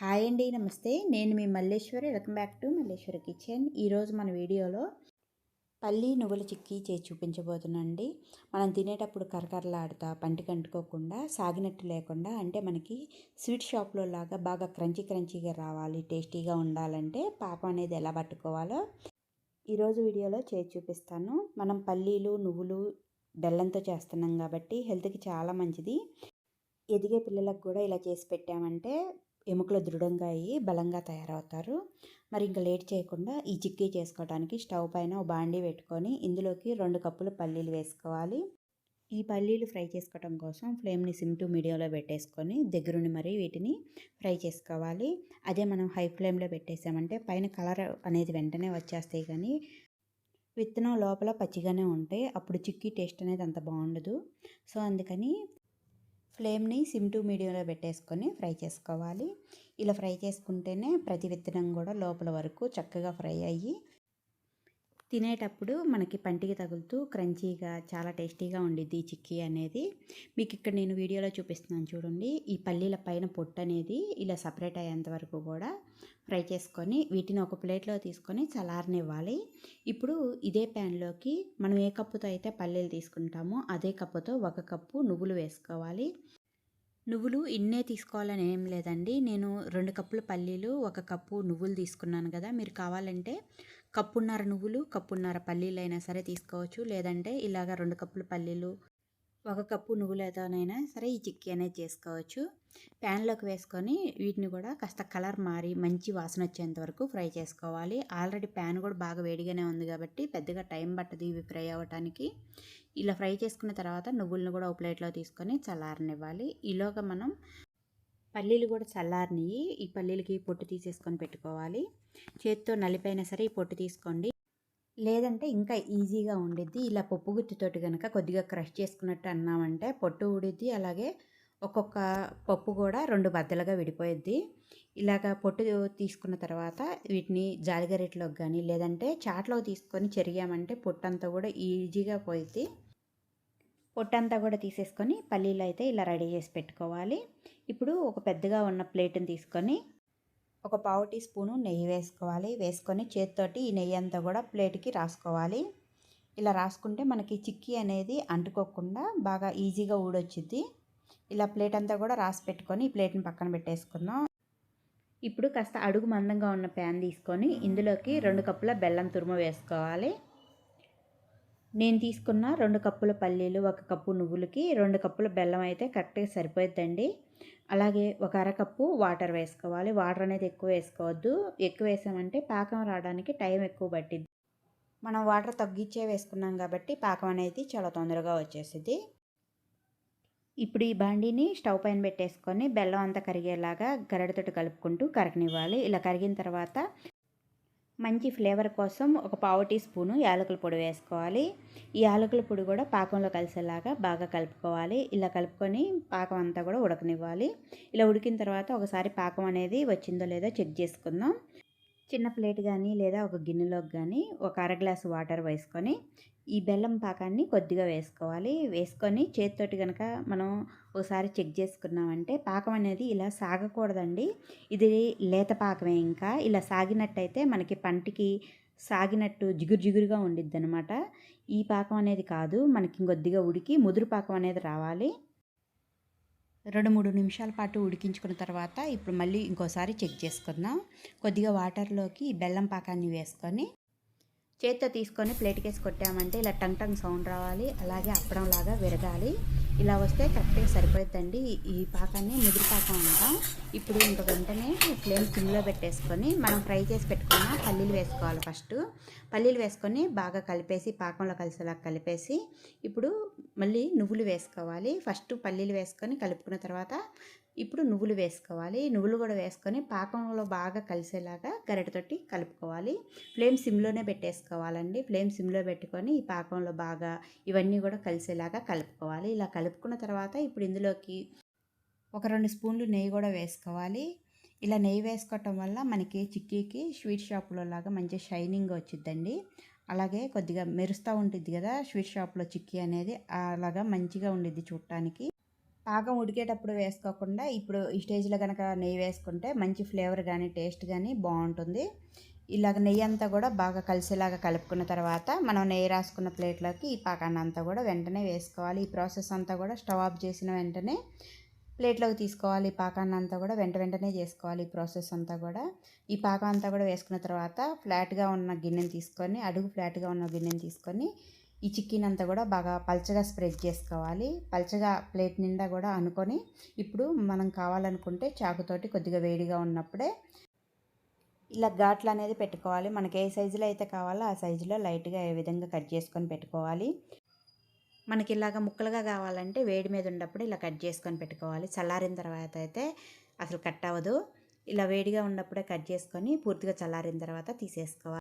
Hi అండి నమస్తే. నేను మీ Malleswari. Welcome back to Malleswari kitchen ఈరోజు మన వీడియోలో పల్లి నువ్వుల చిక్కీ చేసి చూపించబోతున్నానండి. మనం తినేటప్పుడు కరకరలాడుతా పంటికి అంటుకోకుండా సాగినట్టు లేకుండా అంటే మనకి స్వీట్ షాప్లో లాగా బాగా క్రంచీ క్రంచీగా రావాలి టేస్టీగా ఉండాలంటే పాకం అనేది ఎలా పట్టుకోవాలో ఈరోజు వీడియోలో చేసి చూపిస్తాను. మనం పల్లీలు నువ్వులు బెల్లంతో చేస్తున్నాం కాబట్టి హెల్త్కి చాలా మంచిది. ఎదిగే పిల్లలకు కూడా ఇలా చేసి పెట్టామంటే ఎముకలు దృఢంగా అయ్యి బలంగా తయారవుతారు. మరి ఇంకా లేట్ చేయకుండా ఈ చిక్కీ చేసుకోవడానికి స్టవ్ పైన ఒక బాండీ పెట్టుకొని ఇందులోకి రెండు కప్పులు పల్లీలు వేసుకోవాలి. ఈ పల్లీలు ఫ్రై చేసుకోవడం కోసం ఫ్లేమ్ని సిమ్ టు మీడియంలో పెట్టేసుకొని దగ్గరుండి మరి వీటిని ఫ్రై చేసుకోవాలి. అదే మనం హై ఫ్లేమ్లో పెట్టేసామంటే పైన కలర్ అనేది వెంటనే వచ్చేస్తాయి కానీ విత్తనం లోపల పచ్చిగానే ఉంటాయి. అప్పుడు చిక్కీ టేస్ట్ అనేది అంత బాగుండదు. సో అందుకని ఫ్లేమ్ని సిమ్ టు మీడియంలో పెట్టేసుకొని ఫ్రై చేసుకోవాలి. ఇలా ఫ్రై చేసుకుంటేనే ప్రతి విత్తనం కూడా లోపల వరకు చక్కగా ఫ్రై అయ్యి తినేటప్పుడు మనకి పంటికి తగులుతూ క్రంచీగా చాలా టేస్టీగా ఉండిద్ది ఈ చిక్కీ అనేది. మీకు ఇక్కడ నేను వీడియోలో చూపిస్తున్నాను చూడండి. ఈ పల్లీల పైన పొట్టు అనేది ఇలా సపరేట్ అయ్యేంత వరకు కూడా ఫ్రై చేసుకొని వీటిని ఒక ప్లేట్లో తీసుకొని చల్లారనివ్వాలి. ఇప్పుడు ఇదే ప్యాన్లోకి మనం ఏ కప్పుతో అయితే పల్లీలు తీసుకుంటామో అదే కప్పుతో ఒక కప్పు నువ్వులు వేసుకోవాలి. నువ్వులు ఇన్నే తీసుకోవాలని ఏం లేదండి. నేను రెండు కప్పుల పల్లీలు ఒక కప్పు నువ్వులు తీసుకున్నాను కదా. మీరు కావాలంటే కప్పున్నర నువ్వులు కప్పున్నర పల్లీలు అయినా సరే తీసుకోవచ్చు. లేదంటే ఇలాగ రెండు కప్పుల పల్లీలు ఒక కప్పు నువ్వులతోనైనా సరే ఈ చిక్కీ అనేది చేసుకోవచ్చు. ప్యాన్లోకి వేసుకొని వీటిని కూడా కాస్త కలర్ మారి మంచి వాసన వచ్చేంత వరకు ఫ్రై చేసుకోవాలి. ఆల్రెడీ ప్యాన్ కూడా బాగా వేడిగానే ఉంది కాబట్టి పెద్దగా టైం పట్టదు ఇవి ఫ్రై అవ్వటానికి. ఇలా ఫ్రై చేసుకున్న తర్వాత నువ్వులను కూడా ఒక ప్లేట్లో తీసుకొని చల్లారనివ్వాలి. ఈలోగా మనం పల్లీలు కూడా చల్లారినవి ఈ పల్లీలకి పొట్టు తీసేసుకొని పెట్టుకోవాలి. చేతితో నలిపైనా సరే ఈ పొట్టు తీసుకోండి. లేదంటే ఇంకా ఈజీగా ఉండిద్ది. ఇలా పప్పు గుత్తితోటి కనుక కొద్దిగా క్రష్ చేసుకున్నట్టు అన్నామంటే పొట్టు ఊడిద్ది. అలాగే ఒక్కొక్క పప్పు కూడా రెండు బద్దలుగా విడిపోయిద్ది. ఇలాగ పొట్టు తీసుకున్న తర్వాత వీటిని జాలిగరెట్లోకి కానీ లేదంటే చాట్లోకి తీసుకొని చెరిగామంటే పొట్టు అంతా కూడా ఈజీగా పోయిద్ది. పొట్టంతా కూడా తీసేసుకొని పల్లీలు అయితే ఇలా రెడీ చేసి పెట్టుకోవాలి. ఇప్పుడు ఒక పెద్దగా ఉన్న ప్లేట్ని తీసుకొని ఒక పావు టీ స్పూను నెయ్యి వేసుకోవాలి. వేసుకొని చేతితోటి ఈ నెయ్యి అంతా కూడా ప్లేట్కి రాసుకోవాలి. ఇలా రాసుకుంటే మనకి చిక్కీ అనేది అంటుకోకుండా బాగా ఈజీగా ఊడొచ్చింది ఇలా ప్లేట్ అంతా కూడా రాసి పెట్టుకొని ఈ ప్లేట్ని పక్కన పెట్టేసుకుందాం. ఇప్పుడు కాస్త అడుగు మందంగా ఉన్న ప్యాన్ తీసుకొని ఇందులోకి రెండు కప్పుల బెల్లం తురుము వేసుకోవాలి. నేను తీసుకున్న రెండు కప్పుల పల్లీలు ఒక కప్పు నువ్వులకి రెండు కప్పుల బెల్లం అయితే కరెక్ట్గా సరిపోద్దండి అలాగే ఒక అరకప్పు వాటర్ వేసుకోవాలి. వాటర్ అనేది ఎక్కువ వేసుకోవద్దు. ఎక్కువ వేసామంటే పాకం రావడానికి టైం ఎక్కువ పట్టింది మనం వాటర్ తగ్గించే వేసుకున్నాం కాబట్టి పాకం అనేది చాలా తొందరగా వచ్చేసింది ఇప్పుడు ఈ బాండీని స్టవ్ పైన పెట్టేసుకొని బెల్లం అంతా కరిగేలాగా గరడితోటి కలుపుకుంటూ కరగనివ్వాలి. ఇలా కరిగిన తర్వాత మంచి ఫ్లేవర్ కోసం ఒక పావు టీ స్పూను యాలకుల పొడి వేసుకోవాలి. ఈ యాలకుల పొడి కూడా పాకంలో కలిసేలాగా బాగా కలుపుకోవాలి. ఇలా కలుపుకొని పాకం అంతా కూడా ఉడకనివ్వాలి. ఇలా ఉడికిన తర్వాత ఒకసారి పాకం అనేది వచ్చిందో లేదో చెక్ చేసుకుందాం. చిన్న ప్లేట్ కానీ లేదా ఒక గిన్నెలోకి కానీ ఒక అర గ్లాసు వాటర్ వేసుకొని ఈ బెల్లం పాకాన్ని కొద్దిగా వేసుకోవాలి. వేసుకొని చేతితోటి కనుక మనం ఒకసారి చెక్ చేసుకున్నామంటే పాకం అనేది ఇలా సాగకూడదండి. ఇది లేత పాకమే ఇంకా. ఇలా సాగినట్టయితే మనకి పంటికి సాగినట్టు జిగురు జిగురుగా ఉండిద్ది అనమాట ఈ పాకం అనేది కాదు. మనకి ఇంకొద్దిగా ఉడికి ముదురు పాకం అనేది రావాలి. రెండు మూడు నిమిషాల పాటు ఉడికించుకున్న తర్వాత ఇప్పుడు మళ్ళీ ఇంకోసారి చెక్ చేసుకుందాం. కొద్దిగా వాటర్లోకి బెల్లం పాకాన్ని వేసుకొని చేత్తో తీసుకొని ప్లేట్ వేసి కొట్టామంటే ఇలా టంగ్ టంగ్ సౌండ్ రావాలి. అలాగే అప్పడం లాగా విరగాలి. ఇలా వస్తే కరెక్ట్గా సరిపోతుందండి ఈ పాకాన్ని ముదిరి పాకం అంటాం. ఇప్పుడు ఇంక వెంటనే ఫ్లేమ్ సిమ్లో పెట్టేసుకొని మనం ఫ్రై చేసి పెట్టుకున్న పల్లీలు వేసుకోవాలి ఫస్ట్. పల్లీలు వేసుకొని బాగా కలిపేసి పాకంలో కలిసేలా కలిపేసి ఇప్పుడు మళ్ళీ నువ్వులు వేసుకోవాలి. ఫస్ట్ పల్లీలు వేసుకొని కలుపుకున్న తర్వాత ఇప్పుడు నువ్వులు వేసుకోవాలి. నువ్వులు కూడా వేసుకొని పాకంలో బాగా కలిసేలాగా గరిటతోటి కలుపుకోవాలి. ఫ్లేమ్ సిమ్లోనే పెట్టేసుకోవాలండి. ఫ్లేమ్ సిమ్లో పెట్టుకొని ఈ పాకంలో బాగా ఇవన్నీ కూడా కలిసేలాగా కలుపుకోవాలి. ఇలా కలుపుకున్న తర్వాత ఇప్పుడు ఇందులోకి ఒక రెండు స్పూన్లు నెయ్యి కూడా వేసుకోవాలి. ఇలా నెయ్యి వేసుకోవటం వల్ల మనకి చిక్కీకి స్వీట్ షాపులో లాగా మంచి షైనింగ్ వచ్చిద్దండి. అలాగే కొద్దిగా మెరుస్తూ ఉంటుంది కదా స్వీట్ షాప్లో చిక్కీ అనేది అలాగా మంచిగా ఉండిద్ది చూడటానికి. పాకం ఉడికేటప్పుడు వేసుకోకుండా ఇప్పుడు ఈ స్టేజ్లో కనుక నెయ్యి వేసుకుంటే మంచి ఫ్లేవర్ కానీ టేస్ట్ కానీ బాగుంటుంది. ఇలాగ నెయ్యి అంతా కూడా బాగా కలిసేలాగా కలుపుకున్న తర్వాత మనం నెయ్యి రాసుకున్న ప్లేట్లోకి ఈ పాకాన్ని అంతా కూడా వెంటనే వేసుకోవాలి. ఈ ప్రాసెస్ అంతా కూడా స్టవ్ ఆఫ్ చేసిన వెంటనే ప్లేట్లోకి తీసుకోవాలి. ఈ పాకాన్ని అంతా కూడా వెంట వెంటనే చేసుకోవాలి. ఈ ప్రాసెస్ అంతా కూడా. ఈ పాకం అంతా కూడా వేసుకున్న తర్వాత ఫ్లాట్గా ఉన్న గిన్నెని తీసుకొని అడుగు ఫ్లాట్గా ఉన్న గిన్నెని తీసుకొని ఈ చికెన్ అంతా కూడా బాగా పల్చగా స్ప్రెడ్ చేసుకోవాలి. పల్చగా ప్లేట్ నిండా కూడా అనుకొని ఇప్పుడు మనం కావాలనుకుంటే చాకుతోటి కొద్దిగా వేడిగా ఉన్నప్పుడే ఇలా ఘాట్లు అనేది పెట్టుకోవాలి. మనకి ఏ సైజులో అయితే కావాలో ఆ సైజులో లైట్గా ఏ విధంగా కట్ చేసుకొని పెట్టుకోవాలి. మనకి ఇలాగ ముక్కలుగా కావాలంటే వేడి మీద ఉన్నప్పుడు ఇలా కట్ చేసుకొని పెట్టుకోవాలి. చల్లారిన తర్వాత అయితే అసలు కట్ అవ్వదు. ఇలా వేడిగా ఉన్నప్పుడే కట్ చేసుకొని పూర్తిగా చల్లారిన తర్వాత తీసేసుకోవాలి.